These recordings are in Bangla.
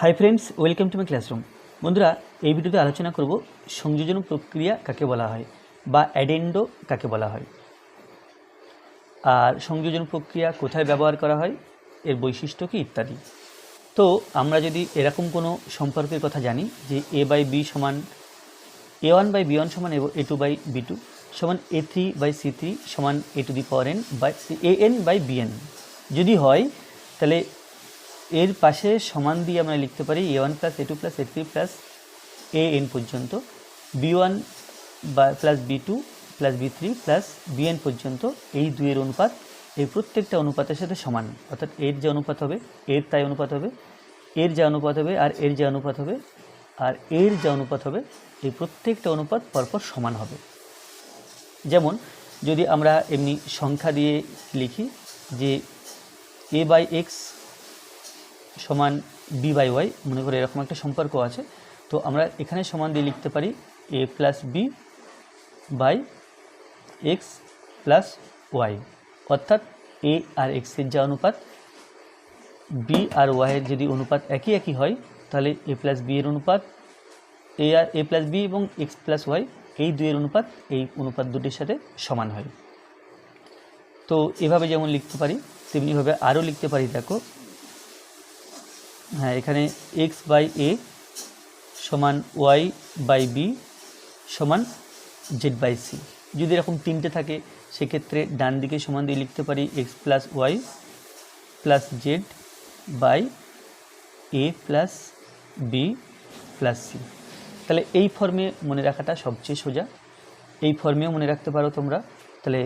Hi friends welcome to my classroom বন্ধুরা, এই ভিডিওতে আলোচনা করব সংযোজন প্রক্রিয়া কাকে বলা হয় বা অ্যাডেন্ডো কাকে বলা হয়। আর সংযোজন প্রক্রিয়া কোথায় ব্যবহার করা হয়, এর বৈশিষ্ট্য কী ইত্যাদি। তো আমরা যদি এরকম কোনো সম্পর্কের কথা জানি যে এ বাই বি সমান A one by B one সমান A two by B two সমান A three by C three সমান A to the power N by A N by B N যদি হয়, তাহলে এর পাশে সমান দিয়ে আমরা লিখতে পারি A one plus A two plus A three plus A N পর্যন্ত বি ওয়ান বা plus B two plus B three plus B N পর্যন্ত এই দুইয়ের অনুপাত, এই প্রত্যেকটা অনুপাতের সাথে সমান। অর্থাৎ এর যে অনুপাত হবে, এর তাই অনুপাত হবে, এর যে অনুপাত হবে আর এর যে অনুপাত হবে, আর এর যে অনুপাত হবে, এই প্রত্যেকটা অনুপাত পরপর সমান হবে। যেমন, যদি আমরা এমনি সংখ্যা দিয়ে লিখি যে এ বাই এক্স সমান বি বাই ওয়াই মনে করে এরকম একটা সম্পর্ক আছে। তো আমরা এখানে সমান দিয়ে লিখতে পারি A plus B by X plus Y অর্থাৎ এ আর এক্সের যা অনুপাত বি আর ওয়াইয়ের যদি অনুপাত একই একই হয়, তাহলে এ প্লাস বি এর অনুপাত এ আর এ প্লাস বি এবং এক্স প্লাস ওয়াই এই দুইয়ের অনুপাত, এই অনুপাত দুটির সাথে সমান হয়। তো এভাবে যেমন লিখতে পারি, তেমনিভাবে আরও লিখতে পারি, দেখো। হ্যাঁ এখানে এক্স বাই এ সমান ওয়াই বাই বি সমান জেড বাই সি যদি এরকম তিনটে থাকে, সেক্ষেত্রে ডান দিকে সমান দিয়ে লিখতে পারি X plus Y plus Z by A plus B plus C তাহলে এই ফর্মে মনে রাখাটা সবচেয়ে সোজা। এই ফর্মেও মনে রাখতে পারো তোমরা। তাহলে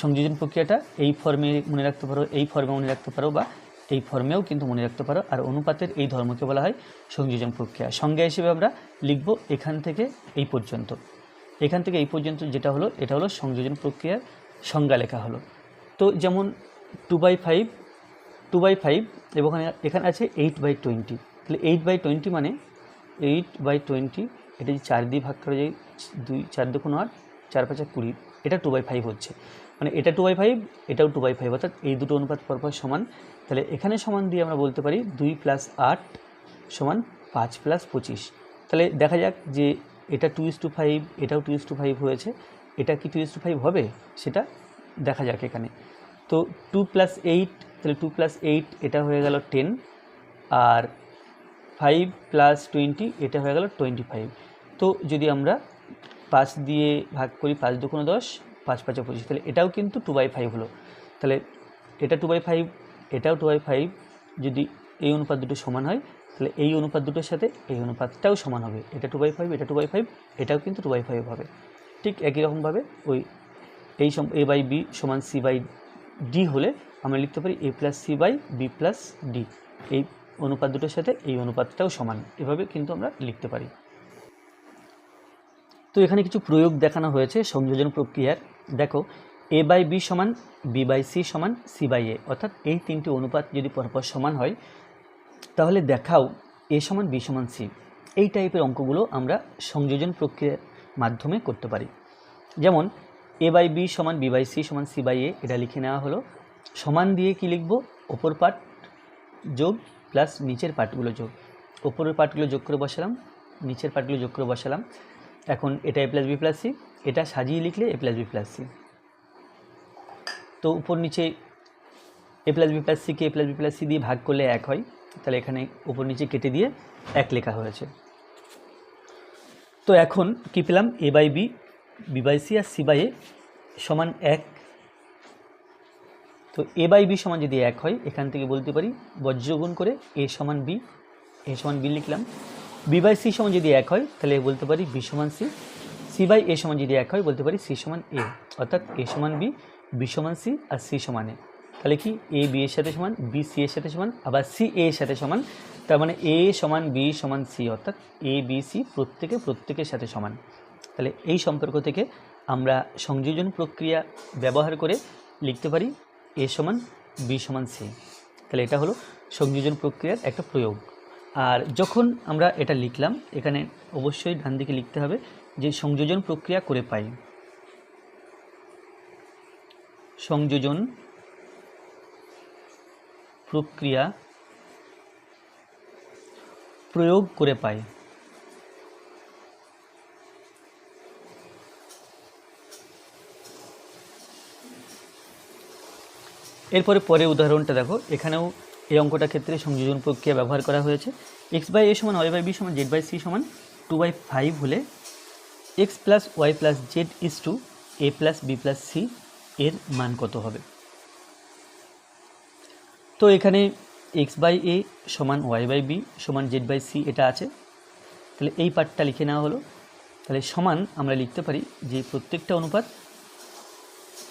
সংযোজন প্রক্রিয়াটা এই ফর্মে মনে রাখতে পারো, এই ফর্মে মনে রাখতে পারো বা এই ফর্মেও কিন্তু মনে রাখতে পারো। আর অনুপাতের এই ধর্মকে বলা হয় সংযোজন প্রক্রিয়া। সংজ্ঞা হিসেবে আমরা লিখব এখান থেকে এই পর্যন্ত। এখান থেকে এই পর্যন্ত যেটা হলো, এটা হলো সংযোজন প্রক্রিয়ার সংজ্ঞা লেখা হলো। তো যেমন two by five two by five এবং এখানে- আছে এইট বাই টোয়েন্টি তাহলে এইট বাই টোয়েন্টি মানে এইট বাই টোয়েন্টি এটা যে চার দিয়ে ভাগ করা যায়, দুই, চার দুগুণ আট, চার পাঁচা কুড়ি। এটা টু বাই ফাইভ হচ্ছে। মানে এটা টু বাই ফাইভ এটাও টু বাই ফাইভ অর্থাৎ এই দুটো অনুপাত পরপর সমান। তাহলে এখানে সমান দিয়ে আমরা বলতে পারি দুই প্লাস আট সমান পাঁচ প্লাস পঁচিশ। তাহলে দেখা যাক যে এটা টু ইস টু ফাইভ এটাও টু ইস টু ফাইভ হয়েছে। এটা কি টু ইস টু ফাইভ হবে? সেটা দেখা যাক এখানে। তো টু প্লাস এইট তাহলে টু প্লাস এইট এটা হয়ে গেল টেন আর ফাইভ প্লাস টোয়েন্টি এটা হয়ে গেল টোয়েন্টি ফাইভ তো যদি আমরা পাঁচ দিয়ে ভাগ করি পাঁচ দুগুণে দশ, পাঁচ পাঁচে পঁচিশ। তাহলে এটাও কিন্তু টু বাই ফাইভ হলো। তাহলে এটা টু বাই ফাইভ এটাও টু বাই ফাইভ যদি এই অনুপাত দুটো সমান হয়, তাহলে এই অনুপাত দুটোর সাথে এই অনুপাতটাও সমান হবে। এটা টু বাই ফাইভ এটা টু বাই ফাইভ এটাও কিন্তু টু বাই ফাইভ হবে। ঠিক একই রকমভাবে ওই এই সম এ বাই বি সমান সি বাই ডি হলে আমরা লিখতে পারি A plus C by B plus D এই অনুপাত দুটোর সাথে এই অনুপাতটাও সমান। এভাবে কিন্তু আমরা লিখতে পারি। তো এখানে কিছু প্রয়োগ দেখানো হয়েছে সংযোজন প্রক্রিয়ার। দেখো এ বাই বি সমান বি বাই সি সমান সি বাই এ অর্থাৎ এই তিনটি অনুপাত যদি পরপর সমান হয়, তাহলে দেখাও এ সমান বি সমান সি এই টাইপের অঙ্কগুলো আমরা সংযোজন প্রক্রিয়ার মাধ্যমে করতে পারি। যেমন এ বাই বি সমান বি বাই সি সমান সি বাই এ এটা লিখে নেওয়া হলো। সমান দিয়ে কি লিখব? ওপর পার্ট যোগ প্লাস নিচের পার্টগুলো যোগ। ওপরের পার্টগুলো যোগ করে বসালাম, নিচের পার্টগুলো যোগ করে বসালাম। এখন এটা A plus B plus C এটা সাজিয়ে লিখলে A plus B plus C তো উপর নিচে A plus B plus সিকে A plus B plus C দিয়ে ভাগ করলে এক হয়, তাহলে এখানে উপর নিচে কেটে দিয়ে এক লেখা হয়েছে। তো এখন কি পেলাম? A by B B by C R C by A সমান এক। তো এ বাই বি সমান যদি এক হয়, এখান থেকে বলতে পারি বজ্রগুণ করে এ সমান বি এ সমান বি লিখলাম। বি বাই সি সমান যদি এক হয়, তাহলে বলতে পারি বি সমান সি। সি বাই এ সমান যদি এক হয়, বলতে পারি সি সমান এ। অর্থাৎ এ সমান বি বি সমান সি আর সি সমান এ। তাহলে কি এ, বি এর সাথে সমান, বি সি এর সাথে সমান, আবার সি এ এর সাথে সমান? তার মানে এ সমান বি সমান সি, অর্থাৎ এ, বি, সি প্রত্যেকে প্রত্যেকের সাথে সমান। তাহলে এই সম্পর্ক থেকে আমরা সংযোজন প্রক্রিয়া ব্যবহার করে লিখতে পারি এ সমান বি সমান সি। তাহলে এটা হলো সংযোজন প্রক্রিয়ার একটা প্রয়োগ। আর যখন আমরা এটা লিখলাম, এখানে অবশ্যই ডান দিকে লিখতে হবে যে সংযোজন প্রক্রিয়া করে পাই। সংযোজন প্রক্রিয়া প্রয়োগ করে পাই। এরপরে পরে উদাহরণটা দেখো, এখানেও এই অঙ্কটার ক্ষেত্রে সংযোজন প্রক্রিয়া ব্যবহার করা হয়েছে। এক্স বাই এ সমান ওয়াই বাই বি সমান জেড বাই সি সমান টু বাই ফাইভ হলে X plus Y plus Z is to A plus B plus C এর মান কত হবে? তো এখানে এক্স বাই এ সমান ওয়াই বাই বি সমান জেড বাই সি এটা আছে। তাহলে এই পার্টটা লিখে নেওয়া হলো। তাহলে সমান আমরা লিখতে পারি যে প্রত্যেকটা অনুপাত,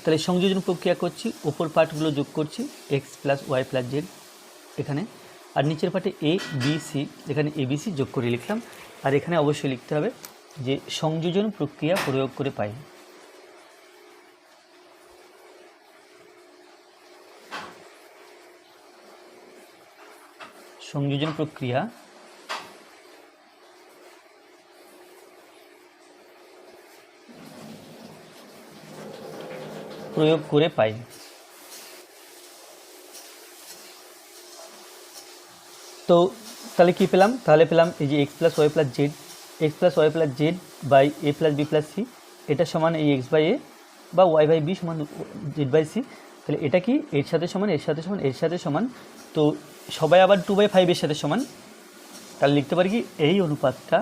তাহলে সংযোজন প্রক্রিয়া করছি ওপর পার্টগুলো যোগ করছি X plus Y plus Z এখানে। আর নিচের পার্টে এ বি সি এখানে এ বি সি যোগ করে লিখলাম। আর এখানে অবশ্যই লিখতে হবে যে সংযোজন প্রক্রিয়া প্রয়োগ করে পাই। সংযোজন প্রক্রিয়া প্রয়োগ করে পাই। তো তাহলে কি পেলাম? তাহলে পেলাম এই যে X plus Y plus Z X plus Y plus Z by A plus B plus C এটা সমান এই এক্স বাই এ বা ওয়াই বাই বি সমান জেড বাই সি তাহলে এটা কি? এর সাথে সমান, এর সাথে সমান, এর সাথে সমান। তো সবাই আবার টু বাই ফাইভের সাথে সমান। তাহলে লিখতে পারি কি? এই অনুপাতটা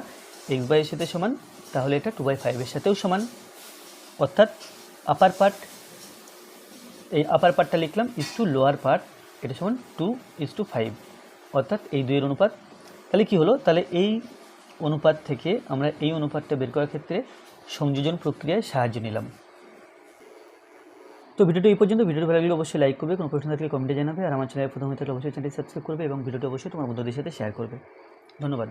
এক্স বাই এর সাথে সমান, তাহলে এটা টু বাই ফাইভের সাথেও সমান। অর্থাৎ আপার পার্ট এই আপার পার্টটা লিখলাম ইস টু লোয়ার পার্ট এটা সমান টু ইস টু ফাইভ অর্থাৎ এই দুইয়ের অনুপাত, তাহলে কি হলো? তাহলে এই অনুপাত থেকে আমরা এই অনুপাতটা বের করার ক্ষেত্রে সংযোজন প্রক্রিয়ায় সাহায্য নিলাম। তো ভিডিওটি এই পর্যন্ত। ভিডিওটি ভালো লাগলে অবশ্যই লাইক করবে, কোনো প্রশ্ন থাকলে কমেন্টে জানাবে, আর আমার চ্যানেলে প্রথমে থাকলে অবশ্যই চ্যানেলটি সাবস্ক্রাইব করবে এবং ভিডিওটি অবশ্যই তোমার বন্ধুদের সাথে শেয়ার করবে। ধন্যবাদ।